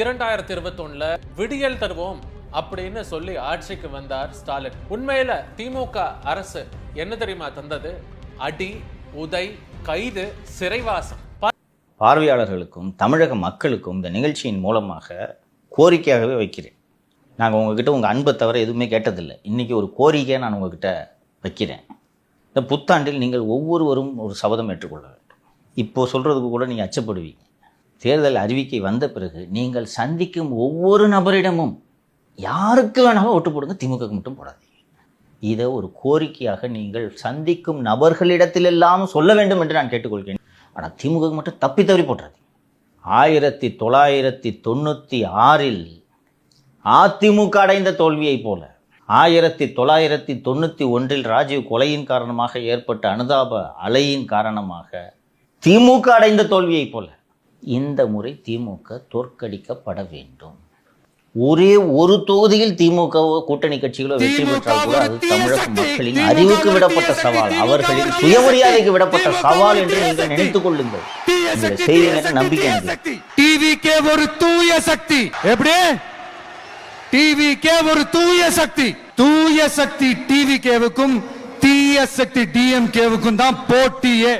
இரண்டாயிரத்தி இருபத்தொன்னுல விடியல் தருவோம் அப்படின்னு சொல்லி ஆட்சிக்கு வந்தார் ஸ்டாலின். உண்மையில திமுக அரசு என்ன தெரியுமா தந்தது? அடி உதை கைது சிறைவாசம். பார்வையாளர்களுக்கும் தமிழக மக்களுக்கும் இந்த நிகழ்ச்சியின் மூலமாக கோரிக்கையாகவே வைக்கிறேன். நாங்கள் உங்ககிட்ட உங்கள் அன்பை தவிர எதுவுமே கேட்டதில்லை. இன்றைக்கி ஒரு கோரிக்கையை நான் உங்ககிட்ட வைக்கிறேன். இந்த புத்தாண்டில் நீங்கள் ஒவ்வொருவரும் ஒரு சபதம் ஏற்றுக்கொள்ள வேண்டும். இப்போ சொல்கிறதுக்கு கூட நீங்கள் அச்சப்படுவீங்க. தேர்தல் அறிவிக்கை வந்த பிறகு நீங்கள் சந்திக்கும் ஒவ்வொரு நபரிடமும் யாருக்கு வேணாலும் ஓட்டு போடுங்க திமுகவுக்கு மட்டும் போடாதீங்க. இதை ஒரு கோரிக்கையாக நீங்கள் சந்திக்கும் நபர்களிடத்திலெல்லாம் சொல்ல வேண்டும் என்று நான் கேட்டுக்கொள்கிறேன். ஆனால் திமுக மட்டும் தப்பி தவறி போட்டுறாதீங்க. ஆயிரத்தி தொள்ளாயிரத்தி தொண்ணூற்றி ஆறில் அதிமுக அடைந்த தோல்வியைப் போல ஆயிரத்தி தொள்ளாயிரத்தி தொண்ணூற்றி ஒன்றில் ராஜீவ் கொலையின் காரணமாக ஏற்பட்ட அனுதாப அலையின் காரணமாக திமுக அடைந்த தோல்வியைப் போல இந்த முறை திமுக தோற்கடிக்கப்பட வேண்டும். ஒரே ஒரு தொகுதியில் திமுக கூட்டணி கட்சிகளோ வெற்றி பெற்றால் கூட அது தமிழக மக்களின் அறிவுக்கு விடப்பட்ட சவால் அவர்களின் சுயமரியாதைக்கு விடப்பட்ட சவால் என்று நீங்கள் நினைத்துக் கொள்ளுங்கள். நம்பிக்கை இல்லை. டிவிக்கே ஒரு தூய சக்தி. எப்படி? டிவிக்கே ஒரு தூய சக்தி. தூய சக்தி டிவிகேவுக்கும் தீய சக்தி டிஎம்கேவுக்கும் தான் போட்டியே.